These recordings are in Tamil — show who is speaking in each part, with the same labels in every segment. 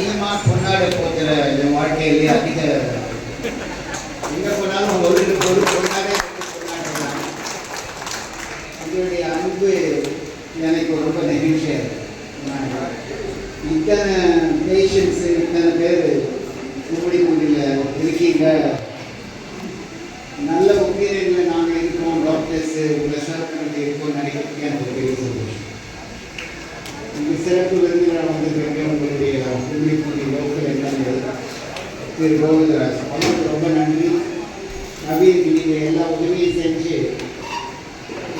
Speaker 1: அதிகமாக கொண்டாட போகிற என் வாழ்க்கையிலேயே அதிக எங்கே போனாலும் ஒரு ஒரு கொண்டாட ரெண்டு உங்களுடைய அன்பு எனக்கு ரொம்ப நெகிழ்ச்சியாக இருக்கு. இத்தனை பேஷன்ஸ் இத்தனை பேர் கும்படி குண்டியில் இருக்கீங்க. நல்ல ஒப்பீனியனில் நாங்கள் இருக்கோம் டாக்டர்ஸ் உங்களை சிறப்பு இருக்கோம் நினைக்கிறதுக்கு எனக்கு பெரிய சந்தோஷம் இந்த சிறப்பு திரு கோவிந்தராஜ் அவருக்கு ரொம்ப நன்றி. நவீன் நீங்கள் எல்லா உதவியும் செஞ்சு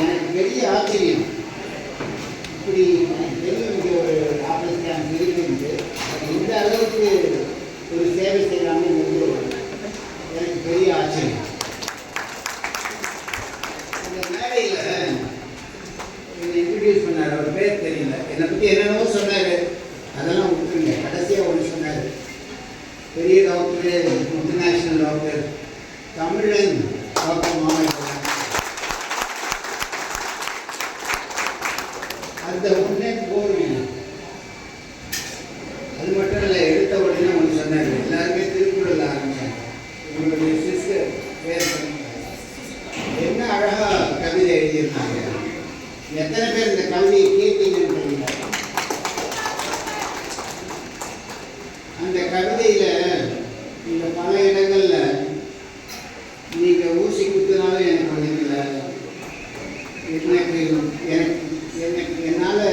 Speaker 1: எனக்கு பெரிய ஆச்சரியம். இப்படி எனக்கு தெரியும் இங்கே ஒரு ஆபரேஷன் கேம்ப் இருக்குது இந்த அளவுக்கு ஒரு சேவை செய்கிறாங்கன்னு எனக்கு பெரிய ஆச்சரியம். மேடையில் என்னை இன்ட்ரடியூஸ் பண்ணார். அவர் பேர் தெரியல. என்னை பற்றி என்னென்னவோ சொன்னார். அதெல்லாம் விட்டுருங்க. கடைசியாக ஒன்று பெரிய டாக்டர் இன்டர்நேஷ்னல் டாக்டர் தமிழன் டாக்டர் மாமல்லபுரம் அந்த ஒன்றே போதும் அது மட்டும் இல்லை எடுத்த உடனே ஒன்று சொன்னார் எல்லாருமே திருக்குறள் ஆரம்பிச்சாங்க உங்களுடைய சிஸ்டர் பேர் சொன்னாங்க. என்ன அழகா கவிதை எழுதியிருந்தாங்க எத்தனை பேர் இந்த கவிதையை கேட்டீங்கன்னு தெரியல அந்த கவிதையில் இந்த பல இடங்களில் நீங்கள் ஊசி குத்துனாலும் எனக்கு வந்துக்கல எனக்கு எனக்கு எனக்கு என்னால்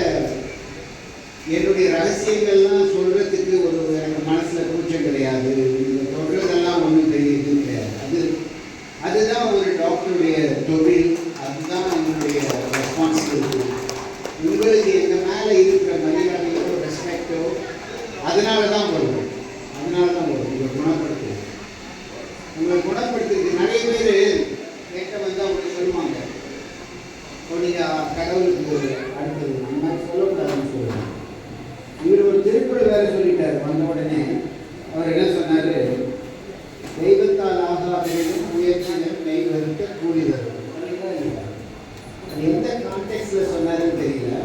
Speaker 1: என்னுடைய ரகசியங்கள்லாம் சொல்றதுக்கு ஒரு எனக்கு மனசுல கூச்சம் கிடையாது நீங்க சொல்றதெல்லாம் ஒன்றும் பெரிய இது கிடையாது அது அதுதான் ஒரு டாக்டருடைய தொழில் அதுதான் என்னுடைய ரெஸ்பான்சிபிலிட்டி உங்களுக்கு எங்கள் மேலே இருக்கிற மரியாதையோ ரெஸ்பெக்டோ அதனால தான் வரும் அதனால தான் வரும் உங்களை குணப்படுத்து உங்களை குணப்படுத்துறதுக்கு நிறைய பேர் கேட்ட வந்து அவங்க சொல்லுவாங்க இப்போ நீங்கள் கடவுளுக்கு அடுத்தது அந்த மாதிரி சொல்லக்கூடாதுன்னு சொல்லுவாங்க இவர் ஒரு திருக்குறள் வேற சொல்லிட்டார் வந்த உடனே. அவர் என்ன சொன்னார்? தெய்வத்தால் ஆகாதவனும் முயற்சியினர் மெய் வருத்த கூலி தரும் அது எந்த கான்டெக்ட்ல சொன்னாருன்னு தெரியல.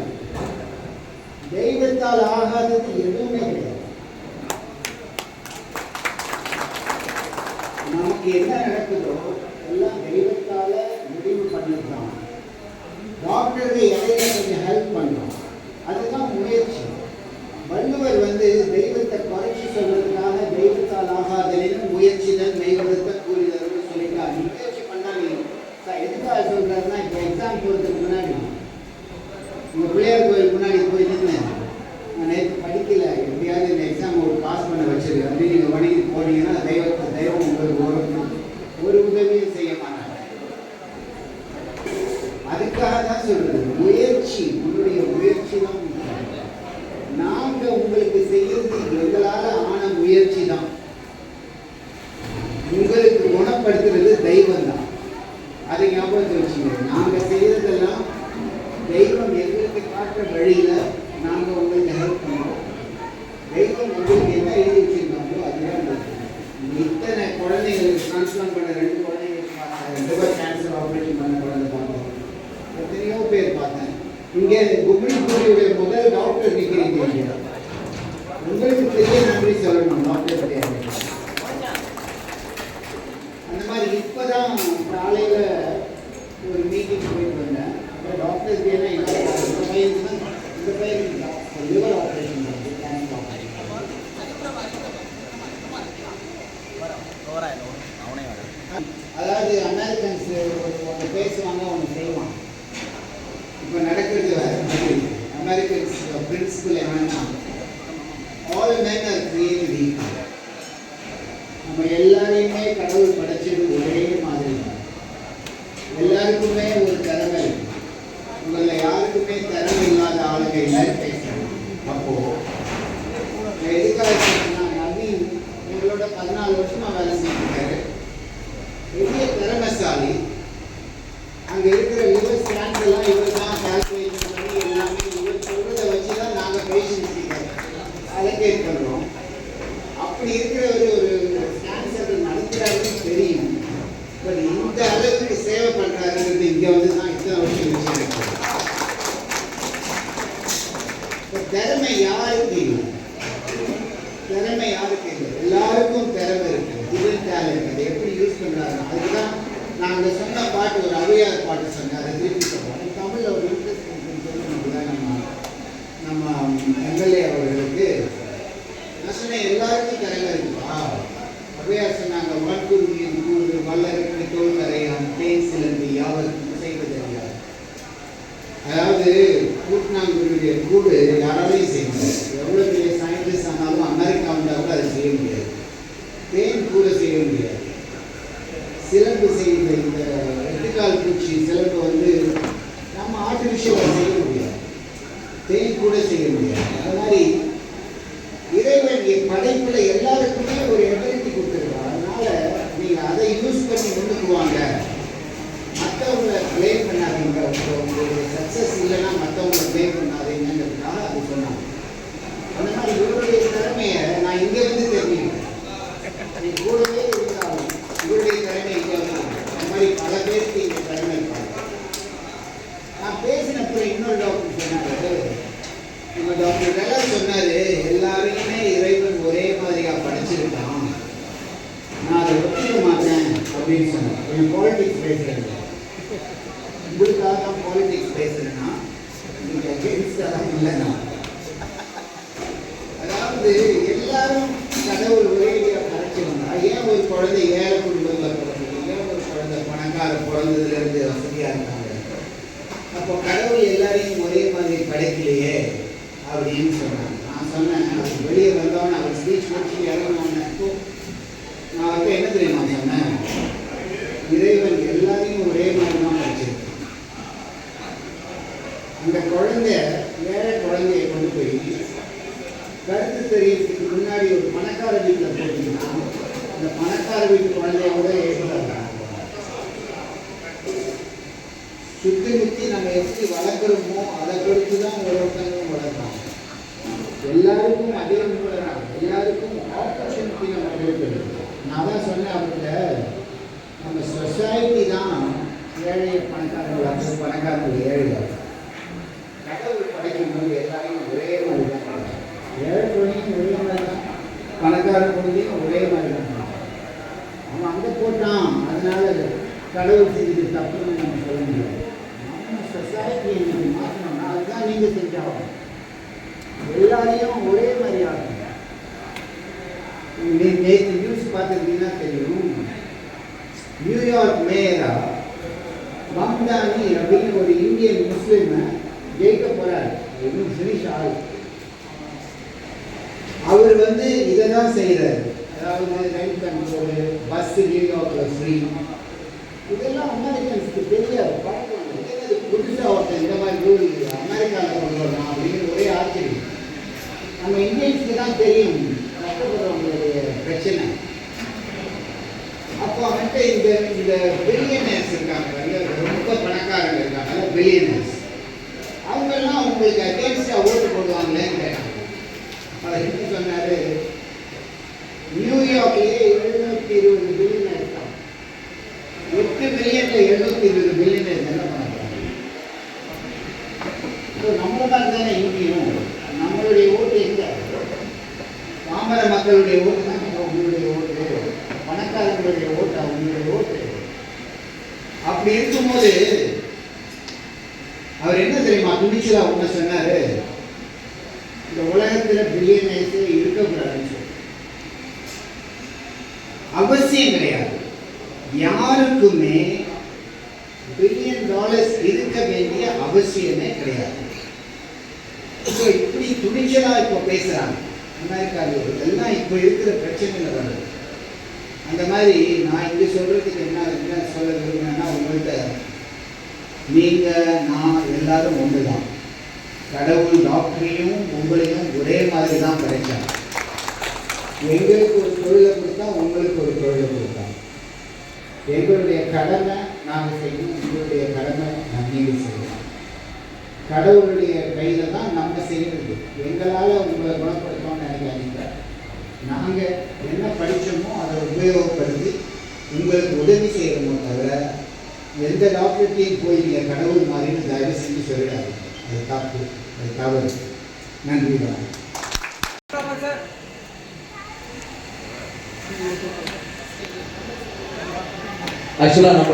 Speaker 1: தெய்வத்தால் ஆகாதது எதுவுமே கிடையாது. நமக்கு என்ன நடக்குதோ எல்லாம் தெய்வத்தால டாக்டருக்கு இடையில கொஞ்சம் ஹெல்ப் பண்ணும். அதுதான் முயற்சி. வள்ளுவர் வந்து தெய்வத்தை குறைச்சி சொல்றதுக்காக தெய்வத்தால் ஆகாதலினும் முயற்சிதான் தெய்வத்தை கூறிதல்னு சொல்லிட்டார். முயற்சி பண்ணாங்க சார் எதுக்காக சொல்றாருன்னா இப்போ எக்ஸாம் போகிறதுக்கு முன்னாடி உங்கள் பிள்ளையாருக்கு கோயில் முன்னாடி போய் நின்னேன் நான் நேற்று படிக்கல எப்படியாவது இந்த எக்ஸாம் ஒரு பாஸ் பண்ண வச்சிரு அப்படி நீங்கள் வணங்கி போனீங்கன்னா தெய்வத்தை தெய்வம் உங்களுக்கு ஒரு ஒரு உதவியும் செய்ய மாட்டாங்க அதுக்காக தான் சொல்றது முயற்சி உங்களுடைய முயற்சி தான். முக்கியம். நாங்க உங்களுக்கு செய்யறது எங்களால ஆன முயற்சி தான். உங்களுக்கு குணப்படுத்துறது தெய்வம் தான். அதை ஞாபகத்தை வச்சுக்கோங்க. நாங்க செய்யறதெல்லாம் தெய்வம் எங்களுக்கு காட்டுற வழியில நாங்க உங்களுக்கு ஹெல்ப் பண்றோம் தெய்வம் உங்களுக்கு என்ன எழுதி வச்சிருக்காங்களோ அதுதான் நடக்கும். இத்தனை குழந்தைங்களுக்கு டிரான்ஸ்பிளான் பண்ண ரெண்டு குழந்தைங்களுக்கு பார்த்தேன் ரெண்டு பேர் கேன்சர் ஆப்ரேஷன் பண்ண குழந்தை பார்த்தோம் எத்தனையோ பேர் பார்த்தேன் இங்கே கும்மிடிப்பூரியுடைய முதல் டாக்டர் நிற்கிறீங்க இங்க. உங்களுக்கு பெரிய நன்றி சொல்லணும் டாக்டர் கிடையாது அந்த மாதிரி இப்போதான் காலையில் ஒரு மீட்டிங் போயிட்டு வந்தேன் அப்புறம் டாக்டர் ஏன்னா இந்த பையனுக்கு தான் இந்த பையனுக்கு லிவர் ஆப்ரேஷன் பண்ணுது கேன்சர் ஆப்ரேஷன் அதாவது அமெரிக்கன்ஸ் ஒன்று பேசுவாங்க ஒன்று செய்வாங்க இப்போ நடக்கிறது அமெரிக்கன்ஸ் பிரின்சிபல் என்னன்னா ஆல் men are created நம்ம எல்லாரையுமே கடவுள் படைச்சது ஒரே மாதிரி எல்லாருக்குமே அப்டேட் பண்ணுறோம் அப்படி இருக்கிற ஒரு ஒரு கேன்சர் நடக்கிறாருன்னு தெரியும். பட் இந்த அளவுக்கு சேவை பண்ணுறாருன்றது இங்கே வந்து தான் இதுதான் ஒரு விஷயம் இப்போ திறமை யாருக்கு இல்லை? திறமை யாருக்கு இல்லை? எல்லாருக்கும் திறமை இருக்குது டிஜிட்டல் டேலண்ட் அது எப்படி யூஸ் பண்ணுறாங்க அதுக்கு தான் நான் சொன்ன பாட்டு ஒரு அவையார் பாட்டு சொன்னேன் அதை திருப்பி சொல்கிறேன் கூறு வல்லரக்கணி தேன் சிலந்து யாவருக்கும் செய்வதறியாது அதாவது கூட்னாங்குருடைய கூடு யாராலையும் செய்ய முடியாது எவ்வளோ பெரிய சயின்டிஸ்ட் ஆனாலும் அமெரிக்கா வந்தால் கூட அதை செய்ய முடியாது. தேன் கூட செய்ய முடியாது. சிலம்பு செய்த இந்த எட்டுக்கால் பூச்சி சிலம்பு வந்து நம்ம ஆர்டிஃபிஷியலாக செய்ய முடியாது. தேன் கூட செய்ய முடியாது. அது மாதிரி இறைவன் படைப்பில் படைப்புல ஒரு எபிலிட்டி கொடுத்துருக்கான் அதனால நீங்க அதை யூஸ் பண்ணுவாங்க மற்றவங்களை ப்ளேம் பண்ணாதீங்க. உங்க- உங்களுடைய சக்ஸஸ் இல்லைன்னா மற்றவங்களை ப்ளேம் பண்ண அது சொன்னாங்க அந்த மாதிரி இவருடைய திறமையை நான் இங்க வந்து தெரிஞ்சுக்கிட்டேன் நீ கூடவே இருந்தாலும் இவருடைய திறமை இங்க வந்து அந்த மாதிரி பல பேருக்கு இங்க திறமை இருப்பாங்க நான் பேசினப்போ இன்னொரு டாக்டர் சொன்னாரு நம்ம டாக்டர் நல்லா சொன்னாரு எல்லாரையுமே இறைவன் ஒரே மாதிரியா படைச்சிருக்கான் நான் அதை ஒத்துக்க பேசணும். அப்படின்னு சொன்னேன் கொஞ்சம் பாலிடிக்ஸ் பேசுறேன். உங்களுக்காக தான் பாலிடிக்ஸ் பேசுறேன்னா நீங்க அகேன்ஸ்டாக இல்லைன்னா. அதாவது எல்லாரும் கடவுள் ஒரேடியா படைச்சிருந்தா ஏன் ஒரு குழந்தை ஏழை குடும்பத்தில் பிறந்தது? ஏன் ஒரு குழந்தை பணக்கார குழந்ததுலேருந்து வசதியாக இருந்தாங்க? அப்போ கடவுள் எல்லாரையும் ஒரே மாதிரி படைக்கலையே அப்படின்னு சொன்னாங்க. நான் சொன்னேன் வெளியே வந்தவன அவர் ஸ்பீச் முடிச்சு இறங்கினோன்னு நான் வந்து என்ன தெரியுமா சொன்னேன்? இறைவன் எல்லாரையும் ஒரே மாதிரி தான் படைச்சிருக்கான் அந்த குழந்தை வேற குழந்தைய கொண்டு போய் கருத்து தெரியறதுக்கு முன்னாடி ஒரு பணக்கார வீட்டில் போட்டீங்கன்னா அந்த பணக்கார வீட்டு குழந்தையோட ஏற்படுறாங்க சுத்தி முத்தி நம்ம எப்படி வளர்க்குறோமோ அதை கொடுத்து தான் ஒருத்தங்களும் வளர்ப்பாங்க எல்லாருக்கும் அதே தான் எல்லாருக்கும் ஆப்பர்ச்சுனிட்டி நம்ம கொடுக்குறது. நான் தான் சொன்னேன் அவர்கிட்ட நம்ம சொசைட்டி தான் ஏழை பணக்காரங்களாக பணக்காரர்கள் ஏழைகள். கடவுள் படைக்கும் போது எல்லாரையும் ஒரே மாதிரி தான் ஏழை குழந்தையும் ஒரே மாதிரி தான் பணக்கார குழந்தையும் ஒரே மாதிரி தான் அவன் அங்கே போட்டான். அதனால கடவுள் செஞ்சது தப்புன்னு நம்ம சொல்ல முடியாது. நம்ம சொசைட்டியை நீங்கள் மாற்றணும்னா அதுதான் நீங்கள் செஞ்சாகும் எல்லாரையும் ஒரே மாதிரி ஆகும் நேற்று நியூஸ் பார்த்துருந்தீங்கன்னா தெரியும். நியூயார்க் மேயரா மம்தானி அப்படின்னு ஒரு இந்தியன் முஸ்லீமை ஜெயிக்க போகிறார் இன்னும் ஃபினிஷ் ஆகல. அவர் வந்து இதை தான் செய்கிறாரு அதாவது ரைட் கண்ட்ரோலு பஸ் நியூயார்க்கில் ஃப்ரீ இதெல்லாம் அமெரிக்கன்ஸுக்கு தெரியாது. பழக்கம் என்னது? புதுசாக ஒருத்தர் இந்த மாதிரி ரூல் அமெரிக்காவில் கொண்டு வரலாம் அப்படின்னு ஒரே ஆச்சரியம். நம்ம இந்தியன்ஸுக்கு தான் தெரியும். கஷ்டப்படுறவங்களுடைய பிரச்சனை. அப்போ இந்த இந்த பில்லியனர்ஸ் இருக்காங்க. ரொம்ப பணக்காரங்க இருக்காங்க. பில்லியனர்ஸ் அவங்கெல்லாம் உங்களுக்கு அகேன்ஸ்டாக ஓட்டு போடுவாங்களேன்னு கேட்டாங்க. அவர் என்ன சொன்னாரு? நியூயார்க்லேயே எழுநூற்றி இருபது பில்லியன் இருக்காங்க எட்டு மில்லியன்ல எழுநூத்தி இருபது பில்லியன் என்ன பண்ண போறாங்க இப்போ நம்ம மாதிரி தானே இங்கேயும் நம்மளுடைய ஓட்டு எங்க பாமர மக்களுடைய ஓட்டு தான் உங்களுடைய ஓட்டு பணக்காரங்களுடைய ஓட்டு. அப்படி இருக்கும்போது அவர் என்ன தெரியுமா துணிச்சலா ஒண்ணு சொன்னாரு? இந்த உலகத்துல பில்லியனர்ஸே இருக்கக்கூடாதுன்னு சொல்லி. அவசியம் கிடையாது. யாருக்குமே பில்லியன் டாலர்ஸ் இருக்க வேண்டிய அவசியமே கிடையாது. இப்போ இப்படி துணிச்சலா இப்போ பேசுறாங்க. அமெரிக்காவில் எல்லாம் இப்போ இருக்கிற பிரச்சனைகள் வருது. அந்த மாதிரி நான் இங்கே சொல்கிறதுக்கு என்ன என்ன சொல்ல விரும்புகிறேன்னா உங்கள்கிட்ட நீங்கள் நான் எல்லாரும் ஒன்றுதான் கடவுள் டாக்டரையும் உங்களையும் ஒரே மாதிரி தான் படைச்சாங்க எங்களுக்கு ஒரு தொழிலை கொடுத்தா உங்களுக்கு ஒரு தொழிலை கொடுத்தா எங்களுடைய கடமை நாங்கள் செய்யணும் உங்களுடைய கடமை நீங்கள் செய்யணும். கடவுளுடைய கையில் தான் நம்ம செய்கிறது எங்களால் உங்களை குணப்படுத்தோம்னு நினைக்காதீங்க. நாங்கள் என்ன படித்தோமோ உபயோகப்படுத்தி உங்களுக்கு உதவி செய்யணுமோ தவிர எந்த டாக்டர்கிட்டையும் போய் நீங்கள் கடவுள் மாதிரின்னு தயவு செஞ்சு சொல்லிடாது அது தப்பு அது தவறு. நன்றி வணக்கம்
Speaker 2: ஆக்சுவலாக நம்ம